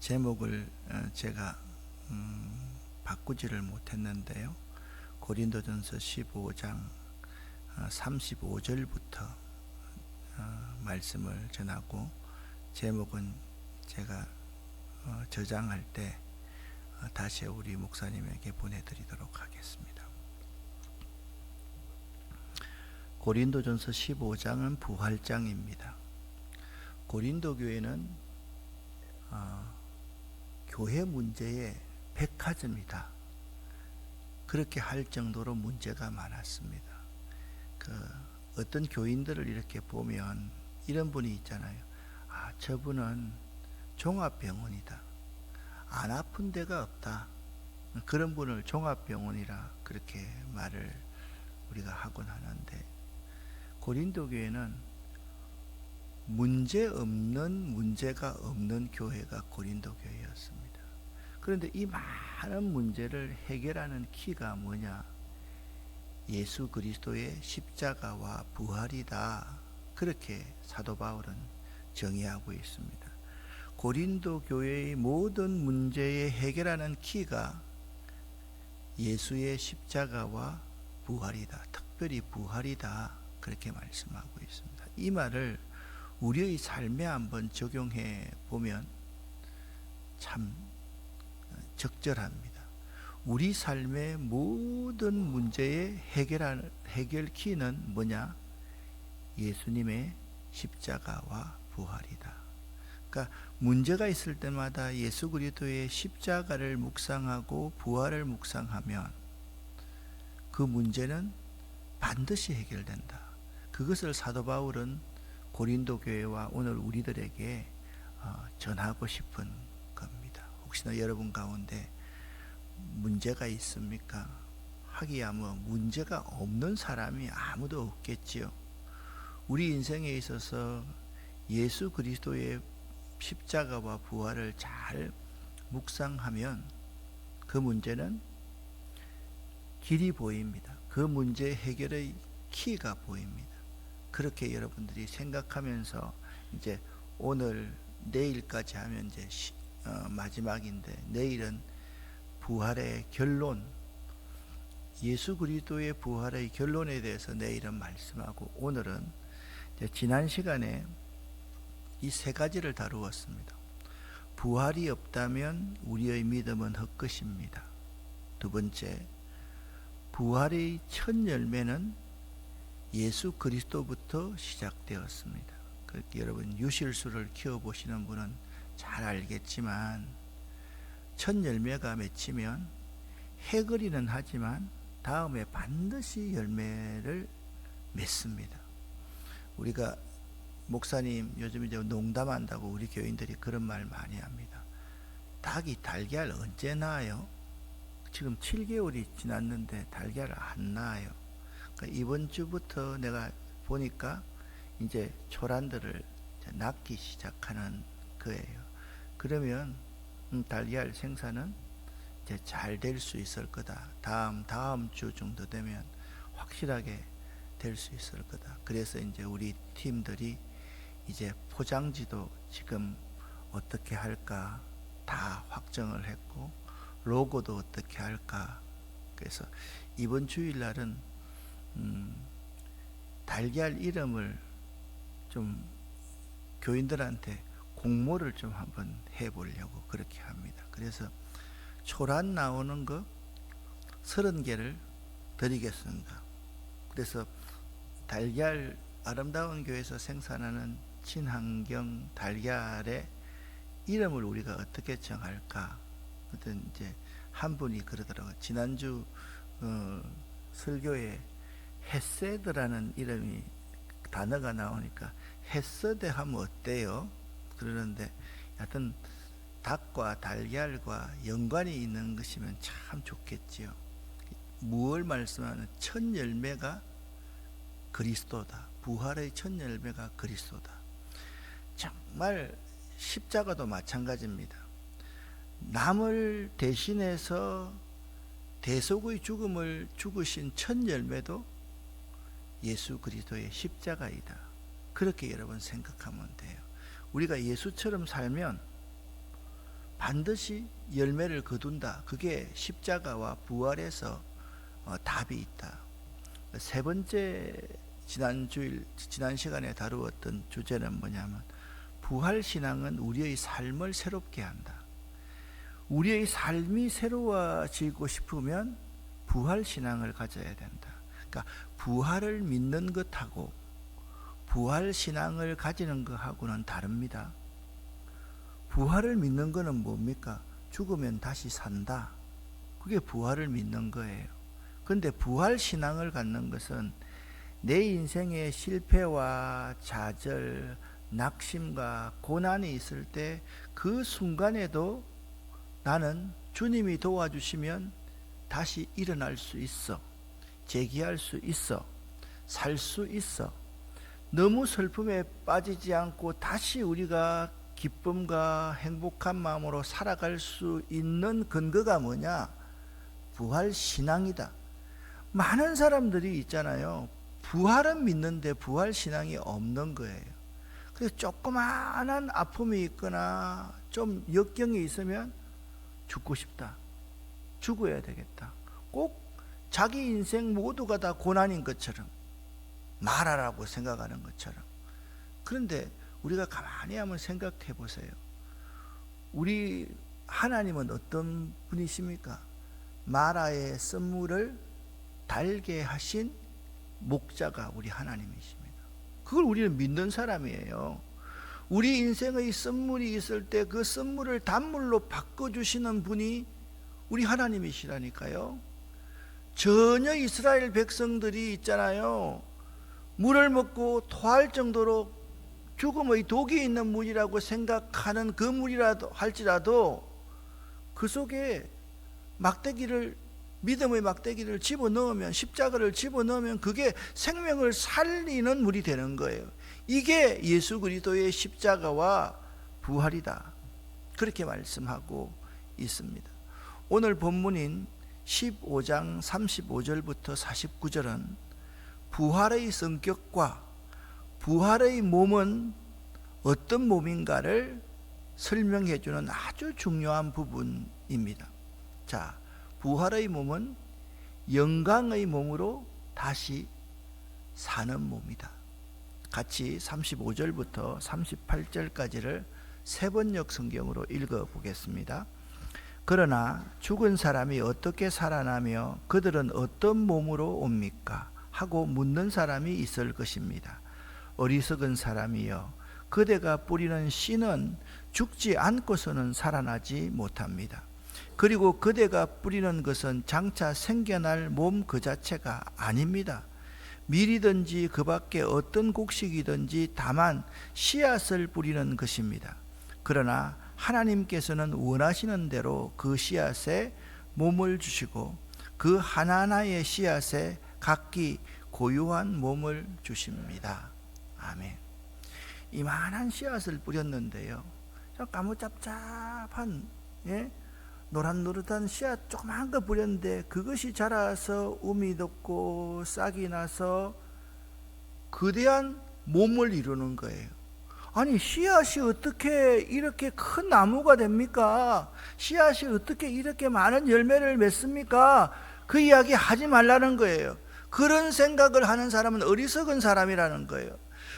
제목을 어, 제가 음, 바꾸지를 못했는데요. 고린도전서 15장 35절부터 어, 말씀을 전하고 제목은 제가 어, 저장할 때 다시 우리 목사님에게 보내드리도록 하겠습니다. 고린도전서 15장은 부활장입니다. 고린도 교회는 어, 교회 문제의 백화점이다. 그렇게 할 정도로 문제가 많았습니다. 그 어떤 교인들을 이렇게 보면 이런 분이 있잖아요. 아, 저분은 종합병원이다. 안 아픈 데가 없다. 그런 분을 종합병원이라 그렇게 말을 우리가 하곤 하는데 고린도 교회는 문제 없는 문제가 없는 교회가 고린도 교회였습니다. 그런데 이 많은 문제를 해결하는 키가 뭐냐? 예수 그리스도의 십자가와 부활이다. 그렇게 사도 바울은 정의하고 있습니다. 고린도 교회의 모든 문제에 해결하는 키가 예수의 십자가와 부활이다. 특별히 부활이다. 그렇게 말씀하고 있습니다. 이 말을 우리의 삶에 한번 적용해 보면 참 적절합니다. 우리 삶의 모든 문제의 해결 해결 키는 뭐냐? 예수님의 십자가와 부활이다. 그러니까 문제가 있을 때마다 예수 그리스도의 십자가를 묵상하고 부활을 묵상하면 그 문제는 반드시 해결된다. 그것을 사도 바울은 고린도 교회와 오늘 우리들에게 어, 전하고 싶은. 혹시나 여러분 가운데 문제가 있습니까? 하기야 뭐 문제가 없는 사람이 아무도 없겠지요. 우리 인생에 있어서 예수 그리스도의 십자가와 부활을 잘 묵상하면 그 문제는 길이 보입니다. 그 문제 해결의 키가 보입니다. 그렇게 여러분들이 생각하면서 이제 오늘 내일까지 하면 이제 마지막인데 내일은 부활의 결론 예수 그리스도의 부활의 결론에 대해서 내일은 말씀하고 오늘은 지난 시간에 이 세 가지를 다루었습니다. 부활이 없다면 우리의 믿음은 헛것입니다. 두 번째, 부활의 첫 열매는 예수 그리스도부터 시작되었습니다. 그 여러분 유실수를 키워 보시는 분은 잘 알겠지만 첫 열매가 맺히면 해거리는 하지만 다음에 반드시 열매를 맺습니다. 우리가 목사님 요즘 이제 농담한다고 우리 교인들이 그런 말 많이 합니다. 닭이 달걀 언제 낳아요? 지금 7개월이 지났는데 달걀을 안 낳아요. 그러니까 이번 주부터 내가 보니까 이제 초란들을 낳기 시작하는 거예요. 그러면 음, 달걀 생산은 이제 잘 될 수 있을 거다. 다음 다음 주 정도 되면 확실하게 될 수 있을 거다. 그래서 이제 우리 팀들이 이제 포장지도 지금 어떻게 할까 다 확정을 했고 로고도 어떻게 할까 그래서 이번 주일날은 음, 달걀 이름을 좀 교인들한테 공모를 좀 한번 해보려고 그렇게 합니다. 그래서 초란 나오는 거 서른 개를 드리겠습니다. 그래서 달걀 아름다운 교회에서 생산하는 친환경 달걀의 이름을 우리가 어떻게 정할까? 어떤 이제 한 분이 그러더라고요. 지난주 어, 설교에 헤세드라는 이름이 단어가 나오니까 헤세드 하면 어때요? 그러는데 하여튼 닭과 달걀과 연관이 있는 것이면 참 좋겠지요. 무엇 말씀하는 첫 열매가 그리스도다. 부활의 첫 열매가 그리스도다. 정말 십자가도 마찬가지입니다. 남을 대신해서 대속의 죽음을 죽으신 첫 열매도 예수 그리스도의 십자가이다. 그렇게 여러분 생각하면 돼요. 우리가 예수처럼 살면 반드시 열매를 거둔다. 그게 십자가와 부활에서 어, 답이 있다. 세 번째 지난 주일 지난 시간에 다루었던 주제는 뭐냐면 부활 신앙은 우리의 삶을 새롭게 한다. 우리의 삶이 새로워지고 싶으면 부활 신앙을 가져야 된다. 그러니까 부활을 믿는 것하고 부활 신앙을 가지는 것하고는 다릅니다. 부활을 믿는 것은 뭡니까? 죽으면 다시 산다. 그게 부활을 믿는 거예요. 근데 부활 신앙을 갖는 것은 내 인생의 실패와 좌절, 낙심과 고난이 있을 때 그 순간에도 나는 주님이 도와주시면 다시 일어날 수 있어. 재기할 수 있어. 살 수 있어. 너무 슬픔에 빠지지 않고 다시 우리가 기쁨과 행복한 마음으로 살아갈 수 있는 근거가 뭐냐? 부활 신앙이다. 많은 사람들이 있잖아요. 부활은 믿는데 부활 신앙이 없는 거예요. 그래서 조그마한 아픔이 있거나 좀 역경이 있으면 죽고 싶다. 죽어야 되겠다. 꼭 자기 인생 모두가 다 고난인 것처럼 말하라고 생각하는 것처럼. 그런데 우리가 가만히 한번 생각해 보세요. 우리 하나님은 어떤 분이십니까? 마라의 썬물을 달게 하신 목자가 우리 하나님이십니다. 그걸 우리는 믿는 사람이에요. 우리 인생의 썬물이 있을 때그 썬물을 단물로 바꿔주시는 분이 우리 하나님이시라니까요. 전혀 이스라엘 백성들이 있잖아요. 물을 먹고 토할 정도로 죽음의 독이 있는 물이라고 생각하는 그 물이라도 할지라도 그 속에 막대기를 믿음의 막대기를 집어 넣으면 십자가를 집어 넣으면 그게 생명을 살리는 물이 되는 거예요. 이게 예수 그리스도의 십자가와 부활이다. 그렇게 말씀하고 있습니다. 오늘 본문인 15장 35절부터 49절은 부활의 성격과 부활의 몸은 어떤 몸인가를 설명해 주는 아주 중요한 부분입니다. 자, 부활의 몸은 영광의 몸으로 다시 사는 몸이다. 같이 35절부터 38절까지를 세번역 성경으로 읽어 보겠습니다. 그러나 죽은 사람이 어떻게 살아나며 그들은 어떤 몸으로 옵니까? 하고 묻는 사람이 있을 것입니다. 어리석은 사람이여 그대가 뿌리는 씨는 죽지 않고서는 살아나지 못합니다. 그리고 그대가 뿌리는 것은 장차 생겨날 몸 그 자체가 아닙니다. 밀이든지 그 밖에 어떤 곡식이든지 다만 씨앗을 뿌리는 것입니다. 그러나 하나님께서는 원하시는 대로 그 씨앗에 몸을 주시고 그 하나하나의 씨앗에 각기 고유한 몸을 주십니다. 아멘. 이만한 씨앗을 뿌렸는데요. 까무잡잡한 예? 노릇노릇한 씨앗 조그만 거 뿌렸는데 그것이 자라서 um이 돋고 싹이 나서 거대한 몸을 이루는 거예요. 아니 씨앗이 어떻게 이렇게 큰 나무가 됩니까? 씨앗이 어떻게 이렇게 많은 열매를 맺습니까? 그 이야기 하지 말라는 거예요. 그런 생각을 하는 사람은 어리석은 사람이라는 거예요.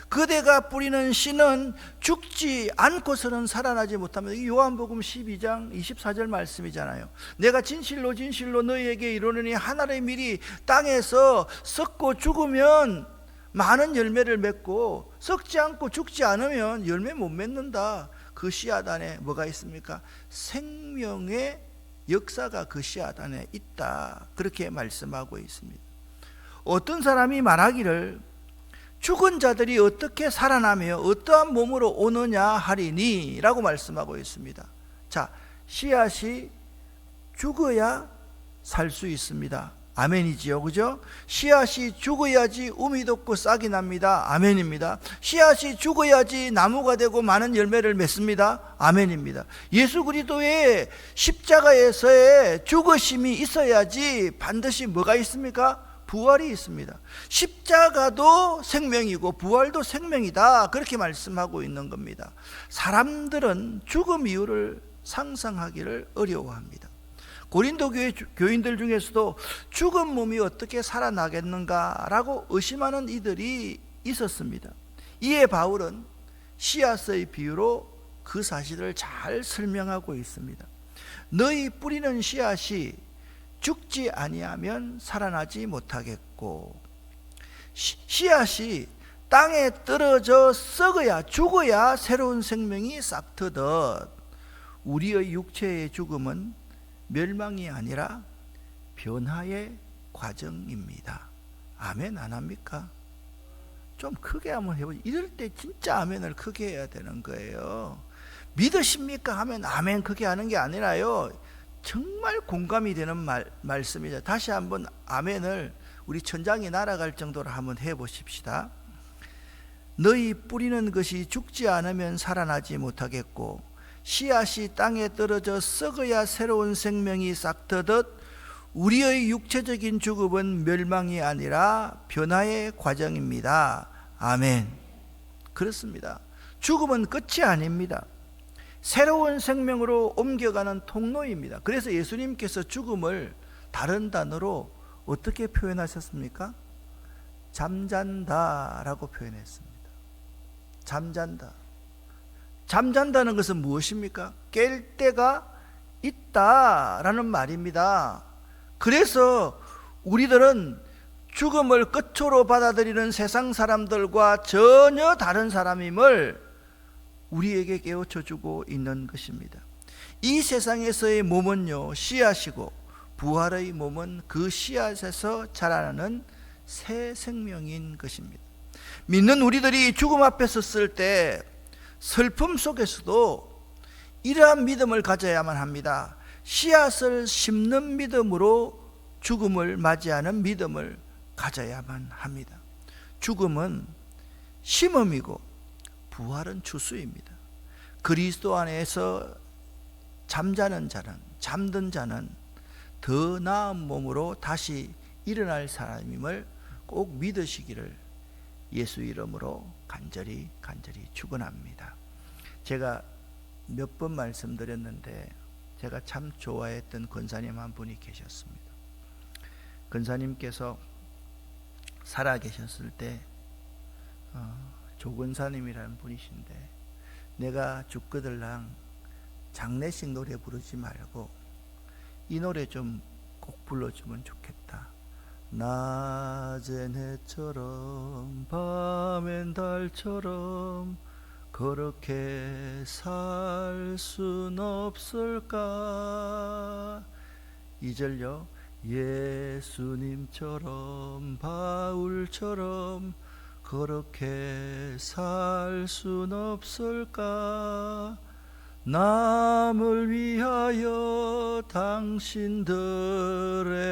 그대가 뿌리는 씨는 죽지 않고서는 살아나지 못합니다. 요한복음 12장 24절 말씀이잖아요. 내가 진실로 진실로 너희에게 이르노니 하늘의 밀이 땅에서 썩고 죽으면 많은 열매를 맺고 썩지 않고 죽지 않으면 열매 못 맺는다. 그 씨앗 안에 뭐가 있습니까? 생명의 역사가 그 씨앗 안에 있다. 그렇게 말씀하고 있습니다. 어떤 사람이 말하기를 죽은 자들이 어떻게 살아나며 어떠한 몸으로 오느냐 하리니 라고 말씀하고 있습니다. 자, 씨앗이 죽어야 살 수 있습니다. 아멘이지요. 그죠? 씨앗이 죽어야지 우미 돋고 싹이 납니다. 아멘입니다. 씨앗이 죽어야지 나무가 되고 많은 열매를 맺습니다. 아멘입니다. 예수 그리스도의 십자가에서의 죽으심이 있어야지 반드시 뭐가 있습니까? 부활이 있습니다. 십자가도 생명이고 부활도 생명이다. 그렇게 말씀하고 있는 겁니다. 사람들은 죽음 이유를 상상하기를 어려워합니다. 고린도 교회 주- 교인들 중에서도 죽은 몸이 어떻게 살아나겠는가라고 의심하는 이들이 있었습니다. 이에 바울은 씨앗의 비유로 그 사실을 잘 설명하고 있습니다. 너희 뿌리는 씨앗이 죽지 아니하면 살아나지 못하겠고 씨- 씨앗이 땅에 떨어져 썩어야 죽어야 새로운 생명이 싹트듯 우리의 육체의 죽음은 멸망이 아니라 변화의 과정입니다. 아멘 안 합니까? 좀 크게 한번 해보죠. 이럴 때 진짜 아멘을 크게 해야 되는 거예요. 믿으십니까? 하면 아멘 크게 하는 게 아니라요. 정말 공감이 되는 말, 말씀이죠. 다시 한번 아멘을 우리 천장이 날아갈 정도로 한번 해보십시다. 너희 뿌리는 것이 죽지 않으면 살아나지 못하겠고 씨앗이 땅에 떨어져 썩어야 새로운 생명이 싹트듯 우리의 육체적인 죽음은 멸망이 아니라 변화의 과정입니다. 아멘. 그렇습니다. 죽음은 끝이 아닙니다. 새로운 생명으로 옮겨가는 통로입니다. 그래서 예수님께서 죽음을 다른 단어로 어떻게 표현하셨습니까? 잠잔다라고 표현했습니다. 잠잔다. 잠잔다는 것은 무엇입니까? 깰 때가 있다라는 말입니다. 그래서 우리들은 죽음을 끝으로 받아들이는 세상 사람들과 전혀 다른 사람임을 우리에게 깨우쳐 주고 있는 것입니다. 이 세상에서의 몸은요, 씨앗이고 부활의 몸은 그 씨앗에서 자라나는 새 생명인 것입니다. 믿는 우리들이 죽음 앞에 섰을 때 슬픔 속에서도 이러한 믿음을 가져야만 합니다. 씨앗을 심는 믿음으로 죽음을 맞이하는 믿음을 가져야만 합니다. 죽음은 심음이고 부활은 추수입니다. 그리스도 안에서 잠자는 자는 잠든 자는 더 나은 몸으로 다시 일어날 사람임을 꼭 믿으시기를 예수 이름으로 간절히 간절히 축원합니다. 제가 몇 번 말씀드렸는데 제가 참 좋아했던 권사님 한 분이 계셨습니다. 권사님께서 살아 계셨을 때 어, 조권사님이라는 분이신데 내가 죽거들랑 장례식 노래 부르지 말고 이 노래 좀 꼭 불러주면 좋겠다. 낮엔 해처럼 밤엔 달처럼 그렇게 살 순 없을까? 이절요 예수님처럼 바울처럼 그렇게 살 순 없을까? 남을 위하여 당신들의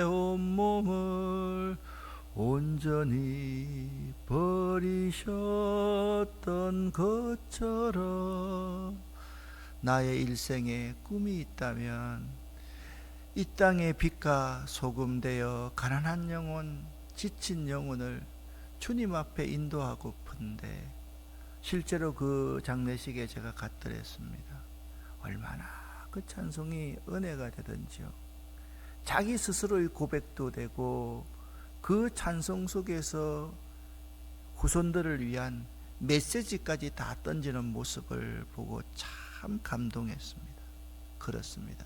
온몸을 온전히 버리셨던 것처럼 나의 일생에 꿈이 있다면 이 땅의 빛과 소금 되어 가난한 영혼, 지친 영혼을 주님 앞에 인도하고픈데 실제로 그 장례식에 제가 갔더랬습니다. 얼마나 그 찬송이 은혜가 되든지요. 자기 스스로의 고백도 되고 그 찬송 속에서 후손들을 위한 메시지까지 다 던지는 모습을 보고 참 감동했습니다. 그렇습니다.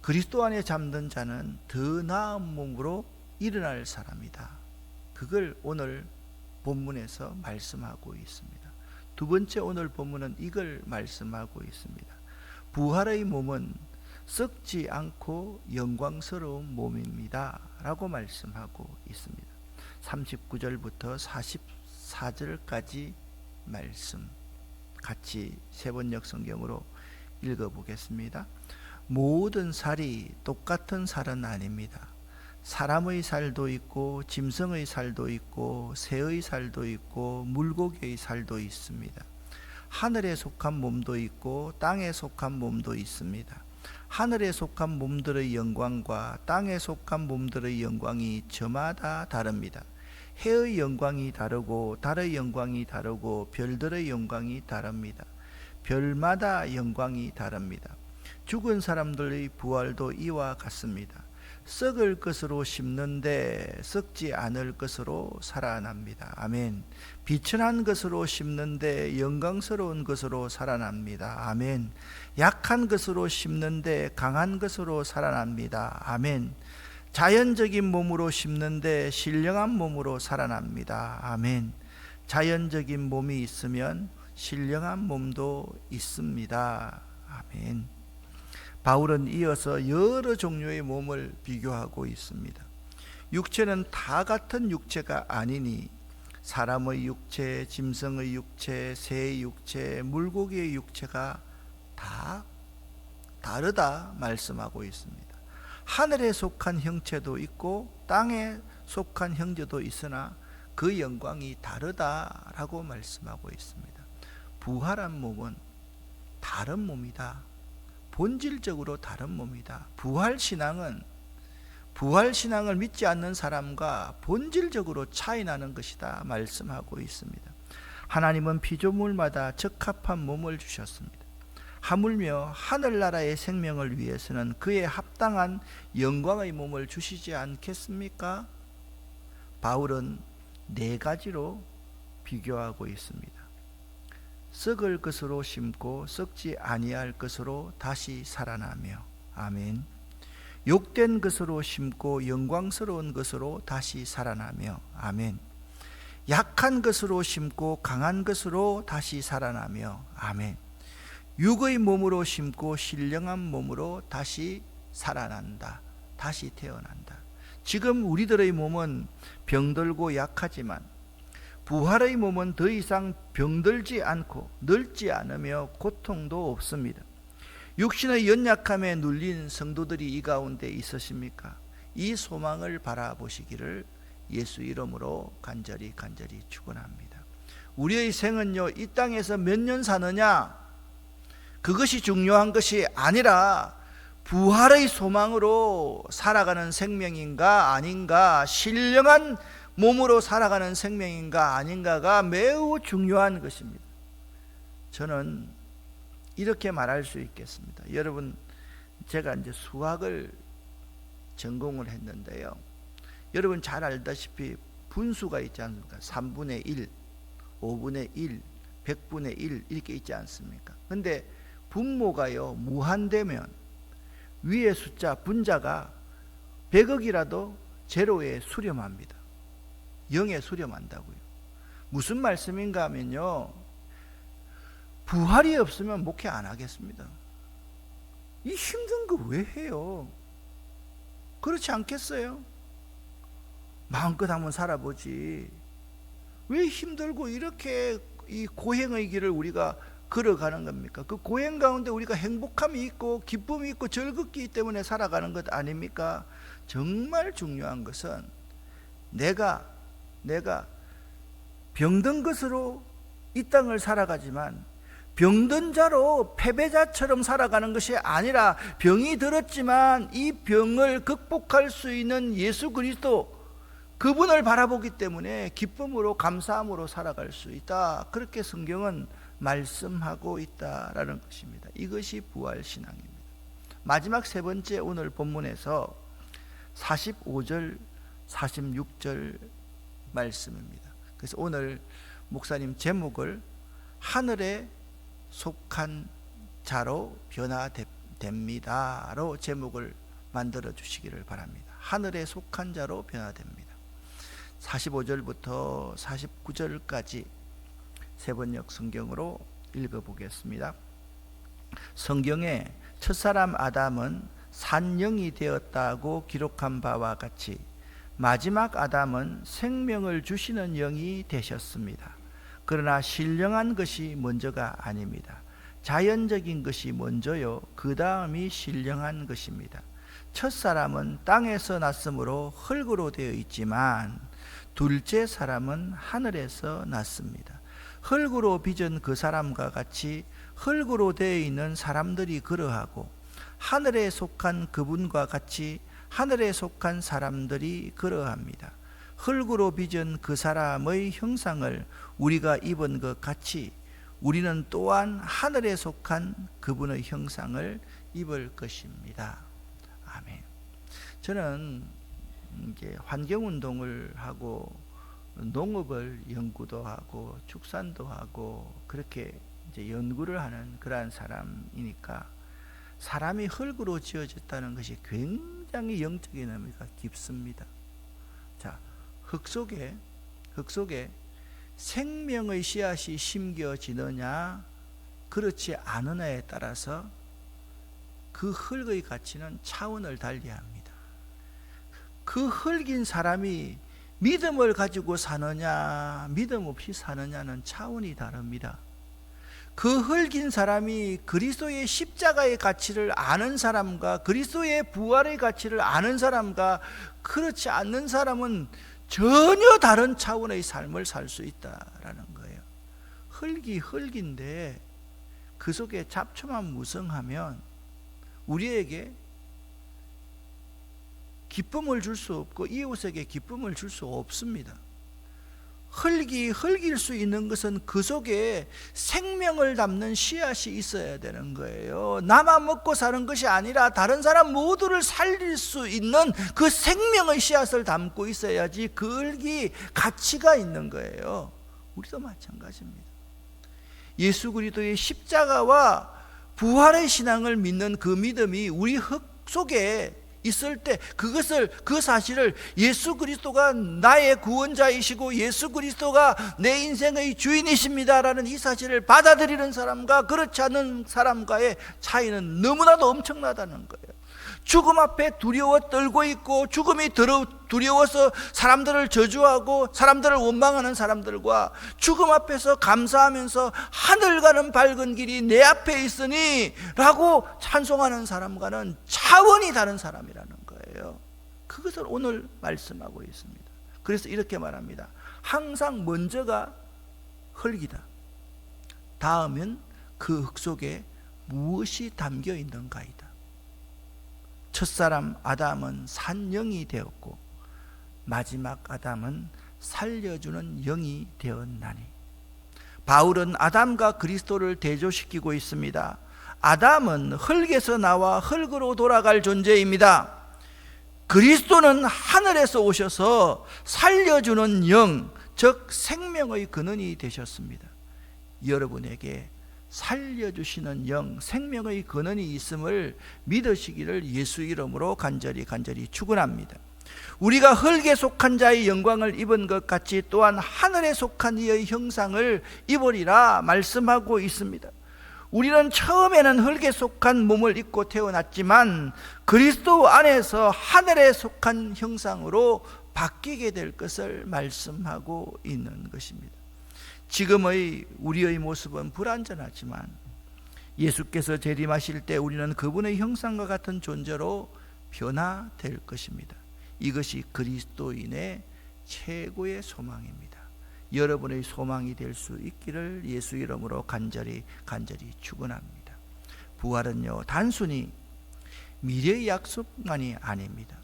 그리스도 안에 잠든 자는 더 나은 몸으로 일어날 사람이다. 그걸 오늘 본문에서 말씀하고 있습니다. 두 번째 오늘 본문은 이걸 말씀하고 있습니다. 부활의 몸은 썩지 않고 영광스러운 몸입니다. 라고 말씀하고 있습니다. 39절부터 44절까지 말씀 같이 세번역 성경으로 읽어보겠습니다. 모든 살이 똑같은 살은 아닙니다. 사람의 살도 있고 짐승의 살도 있고 새의 살도 있고 물고기의 살도 있습니다. 하늘에 속한 몸도 있고 땅에 속한 몸도 있습니다. 하늘에 속한 몸들의 영광과 땅에 속한 몸들의 영광이 저마다 다릅니다. 해의 영광이 다르고 달의 영광이 다르고 별들의 영광이 다릅니다. 별마다 영광이 다릅니다. 죽은 사람들의 부활도 이와 같습니다. 썩을 것으로 심는데 썩지 않을 것으로 살아납니다. 아멘. 비천한 것으로 심는데 영광스러운 것으로 살아납니다. 아멘. 약한 것으로 심는데 강한 것으로 살아납니다. 아멘. 자연적인 몸으로 심는데 신령한 몸으로 살아납니다. 아멘. 자연적인 몸이 있으면 신령한 몸도 있습니다. 아멘. 바울은 이어서 여러 종류의 몸을 비교하고 있습니다. 육체는 다 같은 육체가 아니니 사람의 육체, 짐승의 육체, 새의 육체, 물고기의 육체가 다 다르다 말씀하고 있습니다. 하늘에 속한 형체도 있고 땅에 속한 형제도 있으나 그 영광이 다르다라고 말씀하고 있습니다. 부활한 몸은 다른 몸이다. 본질적으로 다른 몸이다. 부활 신앙은 부활 신앙을 믿지 않는 사람과 본질적으로 차이 나는 것이다 말씀하고 있습니다. 하나님은 피조물마다 적합한 몸을 주셨습니다. 하물며 하늘나라의 생명을 위해서는 그에 합당한 영광의 몸을 주시지 않겠습니까? 바울은 네 가지로 비교하고 있습니다. 썩을 것으로 심고 썩지 아니할 것으로 다시 살아나며 아멘. 욕된 것으로 심고 영광스러운 것으로 다시 살아나며 아멘. 약한 것으로 심고 강한 것으로 다시 살아나며 아멘. 육의 몸으로 심고 신령한 몸으로 다시 살아난다. 다시 태어난다. 지금 우리들의 몸은 병들고 약하지만 부활의 몸은 더 이상 병들지 않고 늙지 않으며 고통도 없습니다. 육신의 연약함에 눌린 성도들이 이 가운데 있으십니까? 이 소망을 바라보시기를 예수 이름으로 간절히 간절히 축원합니다. 우리의 생은요 이 땅에서 몇 년 사느냐 그것이 중요한 것이 아니라 부활의 소망으로 살아가는 생명인가 아닌가 신령한 몸으로 살아가는 생명인가 아닌가가 매우 중요한 것입니다. 저는 이렇게 말할 수 있겠습니다. 여러분, 제가 이제 수학을 전공을 했는데요. 여러분 잘 알다시피 분수가 있지 않습니까? 3분의 1, 5분의 1, 100분의 1 이렇게 있지 않습니까? 근데 분모가요, 무한되면 위의 숫자, 분자가 100억이라도 제로에 수렴합니다. 0에 수렴한다고요. 무슨 말씀인가 하면요. 부활이 없으면 목회 안 하겠습니다. 이 힘든 거 왜 해요? 그렇지 않겠어요? 마음껏 한번 살아보지. 왜 힘들고 이렇게 이 고행의 길을 우리가 걸어가는 겁니까? 그 고행 가운데 우리가 행복함이 있고 기쁨이 있고 즐겁기 때문에 살아가는 것 아닙니까? 정말 중요한 것은 내가 내가 병든 것으로 이 땅을 살아가지만 병든 자로 패배자처럼 살아가는 것이 아니라 병이 들었지만 이 병을 극복할 수 있는 예수 그리스도 그분을 바라보기 때문에 기쁨으로 감사함으로 살아갈 수 있다. 그렇게 성경은 말씀하고 있다라는 것입니다. 이것이 부활 신앙입니다. 마지막 세 번째 오늘 본문에서 45절 46절 말씀입니다. 그래서 오늘 목사님 제목을 하늘에 속한 자로 변화됩니다로 제목을 만들어 주시기를 바랍니다. 하늘에 속한 자로 변화됩니다. 45절부터 49절까지 세번역 성경으로 읽어 보겠습니다. 성경에 첫사람 아담은 산영이 되었다고 기록한 바와 같이 마지막 아담은 생명을 주시는 영이 되셨습니다. 그러나 신령한 것이 먼저가 아닙니다. 자연적인 것이 먼저요. 그 다음이 신령한 것입니다. 첫 사람은 땅에서 났으므로 흙으로 되어 있지만 둘째 사람은 하늘에서 났습니다. 흙으로 빚은 그 사람과 같이 흙으로 되어 있는 사람들이 그러하고 하늘에 속한 그분과 같이 하늘에 속한 사람들이 그러합니다. 흙으로 빚은 그 사람의 형상을 우리가 입은 것 같이 우리는 또한 하늘에 속한 그분의 형상을 입을 것입니다. 아멘. 저는 이제 환경 운동을 하고 농업을 연구도 하고 축산도 하고 그렇게 이제 연구를 하는 그러한 사람이니까 사람이 흙으로 지어졌다는 것이 굉장히 영적인 의미가 깊습니다. 자, 흙 속에 흙 속에 생명의 씨앗이 심겨지느냐 그렇지 않으냐에 따라서 그 흙의 가치는 차원을 달리합니다. 그 흙인 사람이 믿음을 가지고 사느냐 믿음 없이 사느냐는 차원이 다릅니다. 그 흙인 사람이 그리스도의 십자가의 가치를 아는 사람과 그리스도의 부활의 가치를 아는 사람과 그렇지 않는 사람은 전혀 다른 차원의 삶을 살 수 있다라는 거예요. 흙이 흙인데 그 속에 잡초만 무성하면 우리에게 기쁨을 줄 수 없고 이웃에게 기쁨을 줄 수 없습니다. 흙이 흙일 수 있는 것은 그 속에 생명을 담는 씨앗이 있어야 되는 거예요. 나만 먹고 사는 것이 아니라 다른 사람 모두를 살릴 수 있는 그 생명의 씨앗을 담고 있어야지 그 흙이 가치가 있는 거예요. 우리도 마찬가지입니다. 예수 그리스도의 십자가와 부활의 신앙을 믿는 그 믿음이 우리 흙 속에 있을 때 그것을 그 사실을 예수 그리스도가 나의 구원자이시고 예수 그리스도가 내 인생의 주인이십니다라는 이 사실을 받아들이는 사람과 그렇지 않은 사람과의 차이는 너무나도 엄청나다는 거예요. 죽음 앞에 두려워 떨고 있고 죽음이 두려워서 사람들을 저주하고 사람들을 원망하는 사람들과 죽음 앞에서 감사하면서 하늘 가는 밝은 길이 내 앞에 있으니 라고 찬송하는 사람과는 차원이 다른 사람이라는 거예요. 그것을 오늘 말씀하고 있습니다. 그래서 이렇게 말합니다. 항상 먼저가 흙이다. 다음은 그 흙 속에 무엇이 담겨 있는가이다. 첫사람 아담은 산영이 되었고 마지막 아담은 살려주는 영이 되었나니 바울은 아담과 그리스도를 대조시키고 있습니다. 아담은 흙에서 나와 흙으로 돌아갈 존재입니다. 그리스도는 하늘에서 오셔서 살려주는 영, 즉 생명의 근원이 되셨습니다. 여러분에게 살려주시는 영, 생명의 근원이 있음을 믿으시기를 예수 이름으로 간절히 간절히 축원합니다. 우리가 흙에 속한 자의 영광을 입은 것 같이 또한 하늘에 속한 이의 형상을 입으리라 말씀하고 있습니다. 우리는 처음에는 흙에 속한 몸을 입고 태어났지만 그리스도 안에서 하늘에 속한 형상으로 바뀌게 될 것을 말씀하고 있는 것입니다. 지금의 우리의 모습은 불완전하지만 예수께서 재림하실 때 우리는 그분의 형상과 같은 존재로 변화될 것입니다. 이것이 그리스도인의 최고의 소망입니다. 여러분의 소망이 될 수 있기를 예수 이름으로 간절히 간절히 축원합니다. 부활은요 단순히 미래의 약속만이 아닙니다.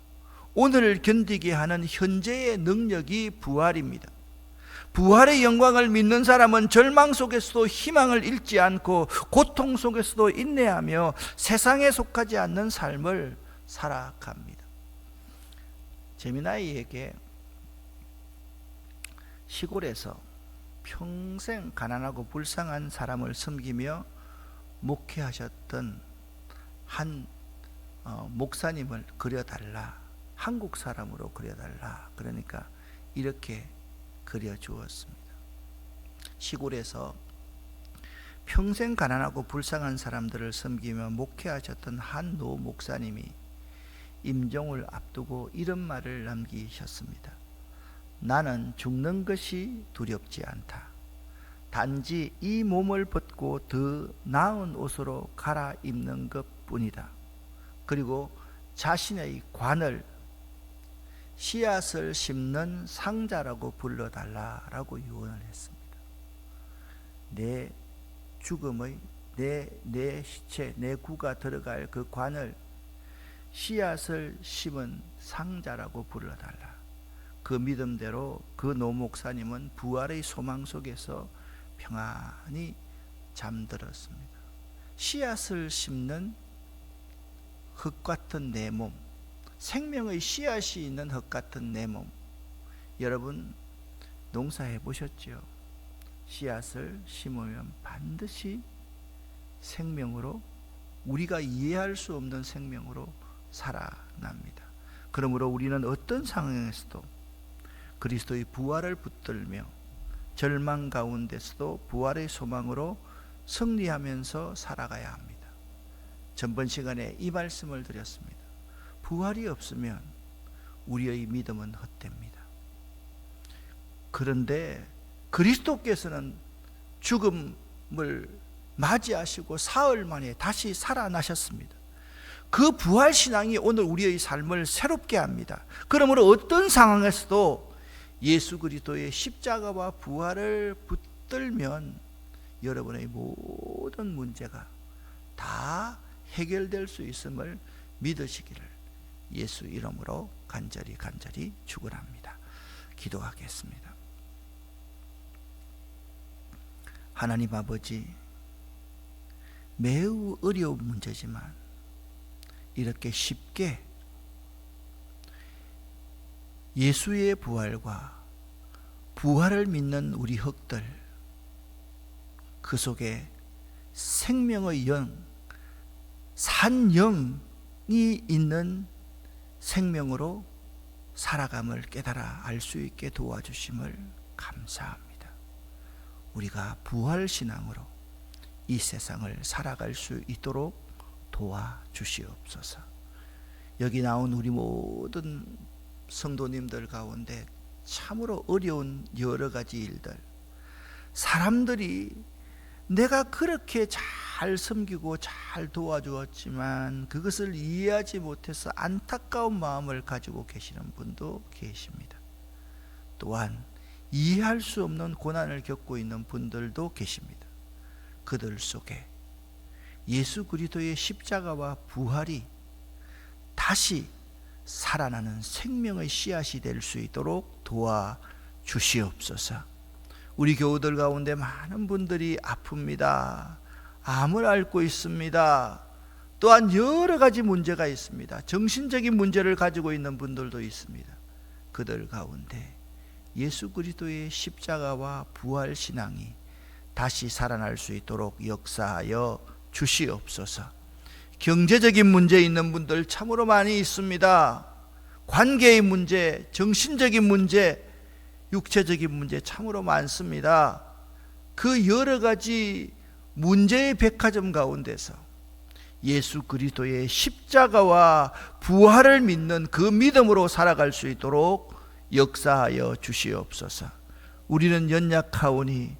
오늘을 견디게 하는 현재의 능력이 부활입니다. 부활의 영광을 믿는 사람은 절망 속에서도 희망을 잃지 않고 고통 속에서도 인내하며 세상에 속하지 않는 삶을 살아갑니다. 재미나이에게 시골에서 평생 가난하고 불쌍한 사람을 섬기며 목회하셨던 한 어, 목사님을 그려달라. 한국 사람으로 그려달라. 그러니까 이렇게 그려 주었습니다. 시골에서 평생 가난하고 불쌍한 사람들을 섬기며 목회하셨던 한 노 목사님이 임종을 앞두고 이런 말을 남기셨습니다. 나는 죽는 것이 두렵지 않다. 단지 이 몸을 벗고 더 나은 옷으로 갈아입는 것 뿐이다. 그리고 자신의 관을 씨앗을 심는 상자라고 불러달라라고 유언을 했습니다. 내 죽음의 내, 내 시체, 내 구가 들어갈 그 관을 씨앗을 심은 상자라고 불러달라. 그 믿음대로 그 노목사님은 부활의 소망 속에서 평안히 잠들었습니다. 씨앗을 심는 흙 같은 내 몸, 생명의 씨앗이 있는 흙 같은 내 몸. 여러분 농사해 보셨죠? 씨앗을 심으면 반드시 생명으로 우리가 이해할 수 없는 생명으로 살아납니다. 그러므로 우리는 어떤 상황에서도 그리스도의 부활을 붙들며 절망 가운데서도 부활의 소망으로 승리하면서 살아가야 합니다. 전번 시간에 이 말씀을 드렸습니다. 부활이 없으면 우리의 믿음은 헛됩니다. 그런데 그리스도께서는 죽음을 맞이하시고 사흘 만에 다시 살아나셨습니다. 그 부활 신앙이 오늘 우리의 삶을 새롭게 합니다. 그러므로 어떤 상황에서도 예수 그리스도의 십자가와 부활을 붙들면 여러분의 모든 문제가 다 해결될 수 있음을 믿으시기를 예수 이름으로 간절히 간절히 축원합니다. 기도하겠습니다. 하나님 아버지 매우 어려운 문제지만 이렇게 쉽게 예수의 부활과 부활을 믿는 우리 흑들 그 속에 생명의 영, 산영이 있는 생명으로 살아감을 깨달아 알 수 있게 도와주심을 감사합니다. 우리가 부활 신앙으로 이 세상을 살아갈 수 있도록 도와주시옵소서. 여기 나온 우리 모든 성도님들 가운데 참으로 어려운 여러 가지 일들, 사람들이 내가 그렇게 잘 섬기고 잘 도와주었지만 그것을 이해하지 못해서 안타까운 마음을 가지고 계시는 분도 계십니다. 또한 이해할 수 없는 고난을 겪고 있는 분들도 계십니다. 그들 속에 예수 그리스도의 십자가와 부활이 다시 살아나는 생명의 씨앗이 될 수 있도록 도와 주시옵소서. 우리 교우들 가운데 많은 분들이 아픕니다. 암을 앓고 있습니다. 또한 여러 가지 문제가 있습니다. 정신적인 문제를 가지고 있는 분들도 있습니다. 그들 가운데 예수 그리스도의 십자가와 부활 신앙이 다시 살아날 수 있도록 역사하여 주시옵소서. 경제적인 문제 있는 분들 참으로 많이 있습니다. 관계의 문제, 정신적인 문제, 육체적인 문제 참으로 많습니다. 그 여러 가지 문제의 백화점 가운데서 예수 그리스도의 십자가와 부활을 믿는 그 믿음으로 살아갈 수 있도록 역사하여 주시옵소서. 우리는 연약하오니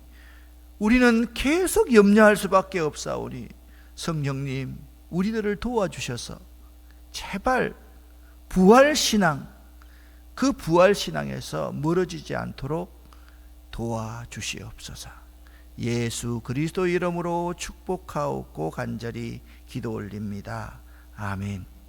우리는 계속 염려할 수밖에 없사오니 성령님 우리들을 도와주셔서 제발 부활 신앙 그 부활 신앙에서 멀어지지 않도록 도와주시옵소서. 예수 그리스도 이름으로 축복하옵고 간절히 기도 올립니다. 아멘.